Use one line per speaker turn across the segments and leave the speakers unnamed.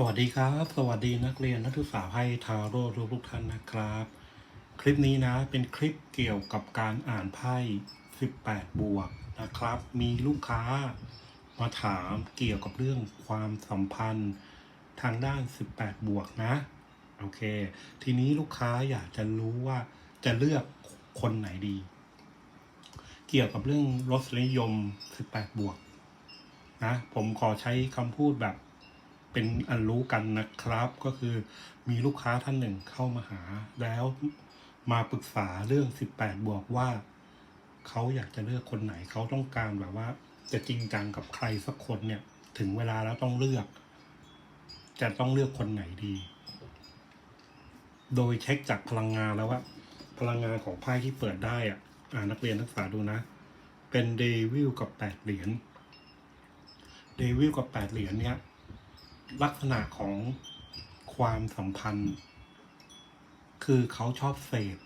สวัสดีครับ สวัสดีนักเรียนนักศึกษาไพ่ทาโร่ทุกทุกท่านนะครับ คลิปนี้นะเป็นคลิปเกี่ยวกับการอ่านไพ่ 18 บวกนะครับ มีลูกค้ามาถามเกี่ยวกับเรื่องความสัมพันธ์ทางด้าน 18 บวกนะ โอเค ทีนี้ลูกค้าอยากจะรู้ว่าจะเลือกคนไหนดี เกี่ยวกับเรื่องรสนิยม 18 บวกนะ ผมขอใช้คำพูดแบบ เป็นอันรู้กันนะครับ ก็คือมีลูกค้าท่านหนึ่งเข้ามาหา แล้วมาปรึกษาเรื่อง 18 บวกว่าเขาอยากจะเลือกคนไหนเขาต้องการแบบว่า จะจริงจังกับใครสักคนเนี่ย ถึงเวลาแล้วต้องเลือก จะต้องเลือกคนไหนดี โดยเช็คจากพลังงานแล้วว่า พลังงานของไพ่ที่เปิดได้อะอ่านักเรียนนักศึกษาดูนะ เป็นเดวิลกับแปดเหรียญเดวิลกับแปดเหรียญเนี่ย ลักษณะของความสัมพันธ์ คือเขาชอบเสพ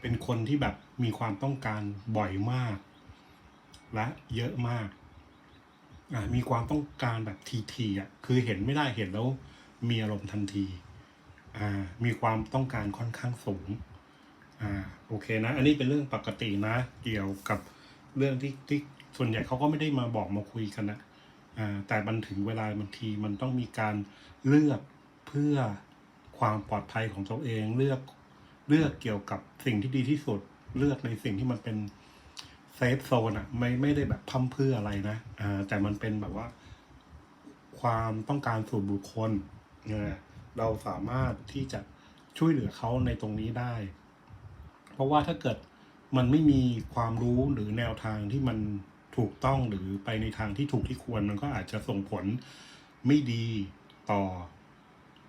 เป็นคนที่แบบมีความต้องการบ่อยมาก และเยอะมากอ่ามีความต้องการแบบทีๆอะคือเห็นไม่ได้เห็นแล้วมีอารมณ์ทันทีอ่ามีความต้องการค่อนข้างสูงอ่าโอเคนะ อันนี้เป็นเรื่องปกตินะ เกี่ยวกับเรื่องที่ที่ส่วนใหญ่เขาก็ไม่ได้มาบอกมาคุยกันนะ แต่มันถึงเวลาบางทีมันต้องมีการเลือกเพื่อความปลอดภัยของตัวเองเลือกเลือกเกี่ยวกับสิ่งที่ดีที่สุด เลือกในสิ่งที่มันเป็นเซฟโซนอะไม่ไม่ได้แบบพั่มเพื่ออะไรนะอแต่มันเป็นแบบว่า ความต้องการส่วนบุคคลเนี่ยเราสามารถที่จะช่วยเหลือเขาในตรงนี้ได้ เพราะว่าถ้าเกิดมันไม่มีความรู้หรือแนวทางที่มัน ถูกต้องหรือไปในทางที่ถูกที่ควรมันก็อาจจะส่งผลไม่ดีต่อ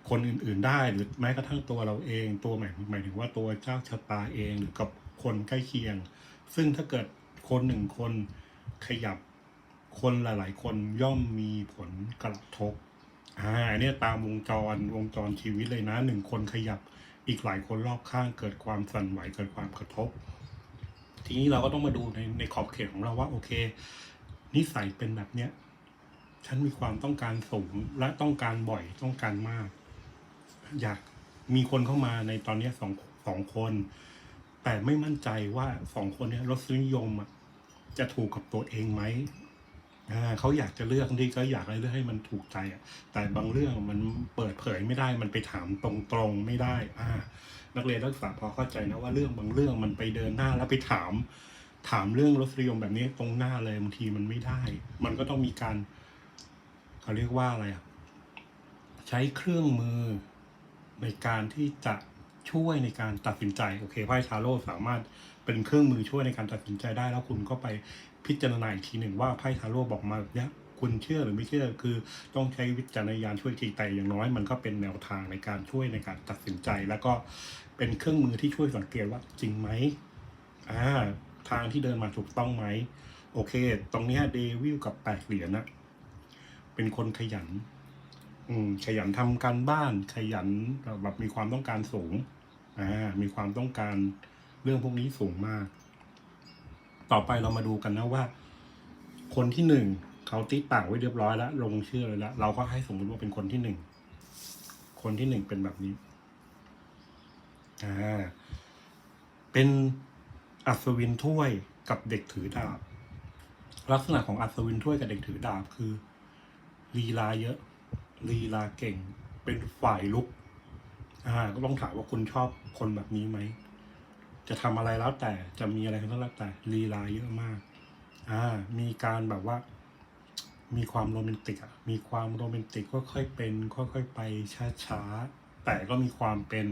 คนอื่น ๆ ได้ หรือแม้กระทั่งตัวเราเองตัวหมายหมายถึงว่าตัวเจ้าชะตาเองหรือกับคนใกล้เคียง ซึ่งถ้าเกิดคนหนึ่งคนขยับคนหลาย ๆ คนย่อมมีผลกระทบอ่าอันเนี่ยตามวงจรวงจรชีวิตเลยนะหนึ่งคนขยับอีกหลายคนรอบข้างเกิดความสั่นไหวเกิดความกระทบ ทีนี้เราก็ต้องมาดูในในขอบเขตของเราว่า โอเค นิสัยเป็นแบบเนี้ย ฉันมีความต้องการสูงและต้องการบ่อยต้องการมาก อยากมีคนเข้ามาในตอนนี้สองสองคน แต่ไม่มั่นใจว่าสองคนเนี้ยรสนิยมจะถูกกับตัวเองไหม เขาอยากจะเลือกนี่ก็อยากให้เลือกให้มันถูกใจอะแต่บางเรื่องมันเปิดเผยไม่ได้มันไปถามตรงๆไม่ได้อ่านักเรียนนักศึกษาพอเข้าใจนะว่าเรื่องบางเรื่องมันไปเดินหน้าแล้วไปถาม ถามเรื่องรสนิยมแบบนี้ตรงหน้าเลยบางทีมันไม่ได้ มันก็ต้องมีการเขาเรียกว่าอะไรอะใช้เครื่องมือในการที่จะ ช่วยในการตัดสินใจโอเคไพ่ทาโร่สามารถเป็นเครื่องมือช่วยในการตัดสินใจได้ แล้วคุณก็ไปพิจารณาอีกทีหนึ่งว่าไพ่ทาโร่บอกมาเนี้ยคุณเชื่อหรือไม่เชื่อคือต้องใช้วิจารณญาณช่วยทีแต่อย่างน้อย มันก็เป็นแนวทางในการช่วยในการตัดสินใจ แล้วก็เป็นเครื่องมือที่ช่วยสังเกตว่าจริงไหมอ่าทางที่เดินมาถูกต้องไหมโอเค ตรงนี้เดวิลกับแปดเหรียญนะเป็นคนขยัน อืมขยันทำการบ้านขยันแบบมีความต้องการสูง มีความต้องการเรื่องพวกนี้สูงมาก ต่อไปเรามาดูกันนะว่า คนที่หนึ่งเขาติดต่างไว้เรียบร้อยแล้วลงชื่อเลยแล้วเราก็ให้สมมติว่าเป็นคนที่หนึ่งคนที่หนึ่งเป็นแบบนี้อ่าเป็นอัศวินถ้วยกับเด็กถือดาบ ลักษณะของอัศวินถ้วยกับเด็กถือดาบคือลีลาเยอะลีลาเก่ง เป็นฝ่ายลุก อ่าก็ต้องถามว่าคุณชอบคนแบบนี้ไหม จะทำอะไรแล้วแต่จะมีอะไรก็แล้วแต่ลีลาเยอะมาก อ่า มีการแบบว่า มีความโรแมนติกอะมีความโรแมนติกค่อยๆเป็นค่อยๆไปช้าๆแต่ก็มีความเป็น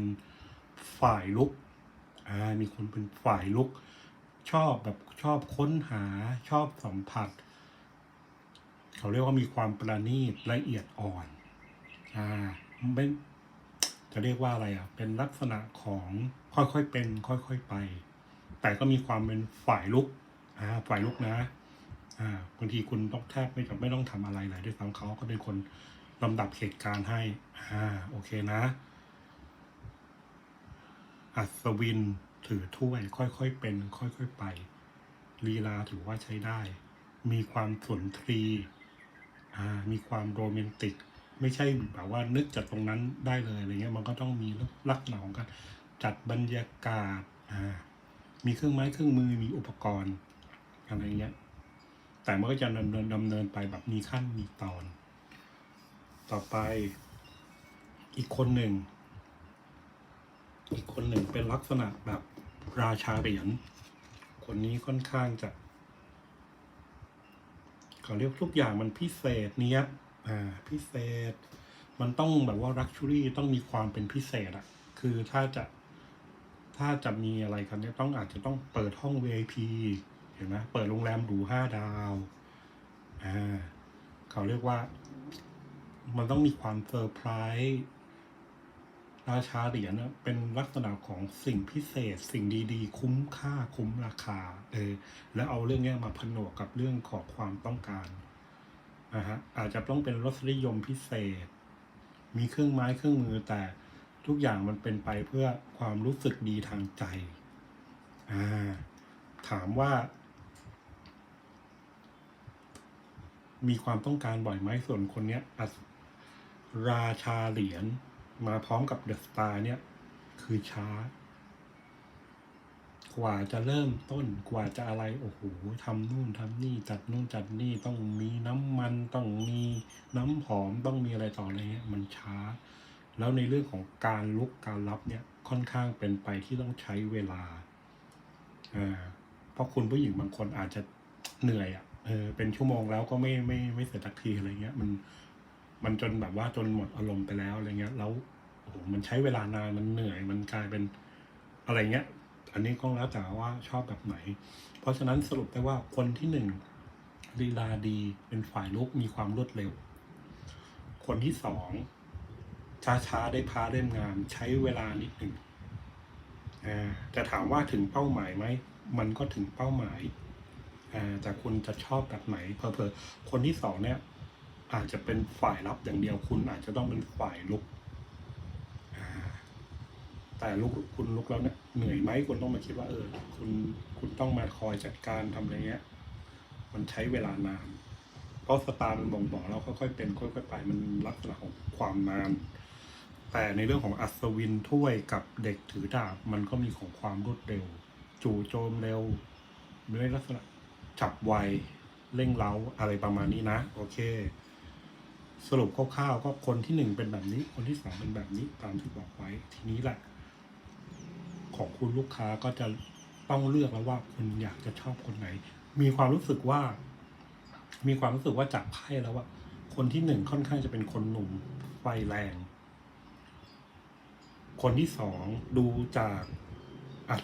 ฝ่ายลุกอ่ามีคนเป็นฝ่ายลุก ชอบแบบชอบค้นหาชอบสัมผัส เขาเรียกว่ามีความประณีตละเอียดอ่อนอ่าไม่ จะเรียกว่าอะไรอะ เป็นลักษณะของค่อยๆเป็น ค่อยๆไป แต่ก็มีความเป็นฝ่ายลุกอ่าฝ่ายลุกนะอ่าบางทีคุณต้องแทบไม่จำไม่ต้องทำอะไรเลยด้วยซ้ำเขาก็เป็นคนลำดับเหตุการณ์ให้อ่าโอเคนะ อัศวินถือถ้วย ค่อยๆเป็น ค่อยๆไปลีลาถือว่าใช้ได้ มีความสุนทรีอ่ามีความโรแมนติก ไม่ใช่แบบว่านึกจากตรงนั้นได้เลยอะไรเงี้ยมันก็ต้องมีลักษณะของการจัดบรรยากาศมีเครื่องไม้เครื่องมือมีอุปกรณ์อะไรเงี้ยแต่มันก็จะดำเนินดำเนินไปแบบมีขั้นมีตอน ต่อไปอีกคนหนึ่ง อีกคนหนึ่งเป็นลักษณะแบบราชาเหรียญคนนี้ค่อนข้างจะเขาเรียกทุกอย่างมันพิเศษเนี้ย อ่าพิเศษ มันต้องแบบว่า luxury ต้องมีความเป็นพิเศษอะคือถ้าจะถ้าจะมีอะไรกันเนี่ยต้องอาจจะต้องเปิดห้อง VIP เห็นไหมเปิดโรงแรมหรูห้าดาวอ่าเขาเรียกว่า มันต้องมีความเซอร์ไพรส์ราชาเหรียญเนี่ยเป็นลักษณะของสิ่งพิเศษ สิ่งดีๆ คุ้มค่าคุ้มราคาเออแล้วเอาเรื่องเนี้ยมาผนวกกับเรื่องของความต้องการ นะฮะอาจจะต้องเป็นรสนิยมพิเศษ มีเครื่องไม้เครื่องมือแต่ทุกอย่างมันเป็นไปเพื่อความรู้สึกดีทางใจอ่าถามว่า มีความต้องการบ่อยไหมส่วนคนเนี้ยราชาเหรียญมาพร้อมกับเดอะสตาร์เนี่ย คือช้า กว่าจะเริ่มต้นกว่าจะอะไรโอ้โหทำนู่นทำนี่จัดนู่นจัดนี่ต้องมีน้ำมันต้องมีน้ำหอมต้องมีอะไรต่ออะไรเงี้ยมันช้า แล้วในเรื่องของการลุกการรับเนี่ยค่อนข้างเป็นไปที่ต้องใช้เวลาอ่าเพราะคุณผู้หญิงบางคนอาจจะเหนื่อยอะเออเป็นชั่วโมงแล้วก็ไม่ไม่ไม่เสร็จสักทีอะไรเงี้ย มันมันจนแบบว่าจนหมดอารมณ์ไปแล้วอะไรเงี้ย แล้วโอ้โหมันใช้เวลานานมันเหนื่อยมันกลายเป็นอะไรเงี้ย อันนี้ก็แล้วแต่ว่าชอบแบบไหน เพราะฉะนั้นสรุปได้ว่าคนที่หนึ่งลีลาดีเป็นฝ่ายลุกมีความรวดเร็ว คนที่สองช้าๆได้พาเล่มงานใช้เวลานิดหนึ่งอ่ถามว่าถึงเป้าหมายไหม มันก็ถึงเป้าหมายอ่าแต่คุณจะชอบแบบไหนเพอเพอคนที่สองเนี่ยอาจจะเป็นฝ่ายรับอย่างเดียวคุณอาจจะต้องเป็นฝ่ายลุก แต่ลุกคุณลุกแล้วเนี่ยเหนื่อยไหมคุณต้องมาคิดว่าเออ คุณคุณต้องมาคอยจัดการทำอะไรเงี้ย มันใช้เวลานาน เพราะสตาร์มันบ่งบอกเราค่อยๆเป็นค่อยๆไปมันลักษณะของความนาน แต่ในเรื่องของอัศวินถ้วยกับเด็กถือดาบมันก็มีของความรวดเร็ว จู่โจมเร็วด้วยลักษณะจับไวเร่งเร้าอะไรประมาณนี้นะ โอเค สรุปคร่าวๆก็คนที่หนึ่งเป็นแบบนี้ คนที่สองเป็นแบบนี้ตามที่บอกไว้ทีนี้แหละ ของคุณลูกค้าก็จะต้องเลือกแล้วว่าคุณอยากจะชอบคนไหน มีความรู้สึกว่า มีความรู้สึกว่าจากไพ่แล้วว่า คนที่หนึ่งค่อนข้างจะเป็นคนหนุ่มไฟแรง คนที่สองดูจากอัด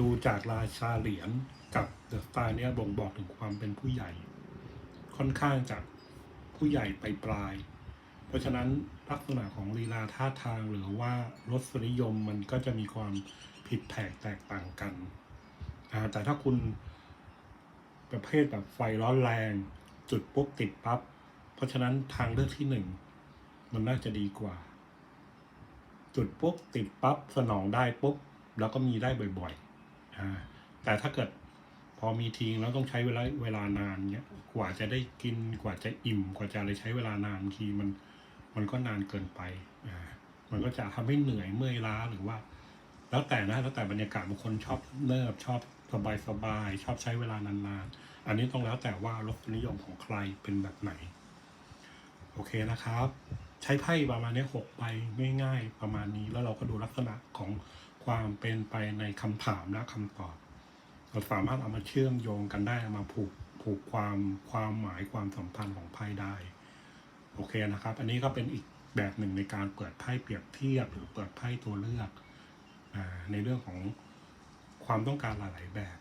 ดูจากราชาเหรียญกับเดอะสตาร์เนี่ยบ่งบอกถึงความเป็นผู้ใหญ่ ค่อนข้างจากผู้ใหญ่ไปปลาย เพราะฉะนั้นลักษณะของลีลาท่าทางหรือว่ารสนิยมมันก็จะมีความ ผิดแผกแตกต่างกันอ่าแต่ถ้าคุณประเภทแบบไฟร้อนแรง จุดปุ๊บติดปั๊บเพราะฉะนั้นทางเลือกที่หนึ่งมันน่าจะดีกว่า จุดปุ๊บติดปั๊บสนองได้ปุ๊บแล้วก็มีได้บ่อยๆอ่าแต่ถ้าเกิดพอมีทิ้งแล้วต้องใช้เวลาเวลานานเนี้ยกว่าจะได้กินกว่าจะอิ่ม กว่าจะอะไรใช้เวลานานบางทีมันมันก็นานเกินไปอ่ามันก็จะทำให้เหนื่อยเมื่อยล้าหรือว่า แล้วแต่นะแล้วแต่บรรยากาศบางคนชอบเนิบชอบสบายสบายชอบใช้เวลานานๆ อันนี้ต้องแล้วแต่ว่ารสนิยมของใครเป็นแบบไหน โอเคนะครับ ใช้ไพ่ประมาณนี้หกใบง่ายๆประมาณนี้แล้วเราก็ดูลักษณะของความเป็นไปในคำถามและคำตอบเราสามารถเอามาเชื่อมโยงกันได้ามาผูกผูกความความหมายความสัมพันธ์ของไพ่ได้ โอเคนะครับ อันนี้ก็เป็นอีกแบบหนึ่งในการเปิดไพ่เปรียบเทียบหรือเปิดไพ่ตัวเลือก อาในเรื่องของความต้องการหลาย ๆ แบบ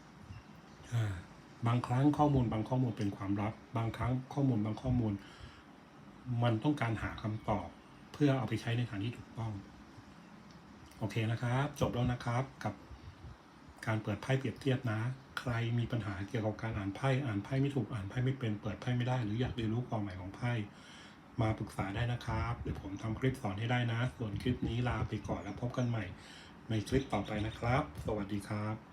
บางครั้งข้อมูลบางข้อมูลเป็นความลับ บางครั้งข้อมูลบางข้อมูล มันต้องการหาคำตอบ เพื่อเอาไปใช้ในทางที่ถูกต้อง โอเคนะครับ จบแล้วนะครับกับการเปิดไพ่เปรียบเทียบนะ ใครมีปัญหาเกี่ยวกับการอ่านไพ่อ่านไพ่ไม่ถูกอ่านไพ่ไม่เป็นเปิดไพ่ไม่ได้ หรืออยากเรียนรู้ความหมายของไพ่มาปรึกษาได้นะครับ เดี๋ยวผมทำคลิปสอนให้ได้นะ ส่วนคลิปนี้ลาไปก่อนแล้วพบกันใหม่ ในคลิปต่อไปนะครับ สวัสดีครับ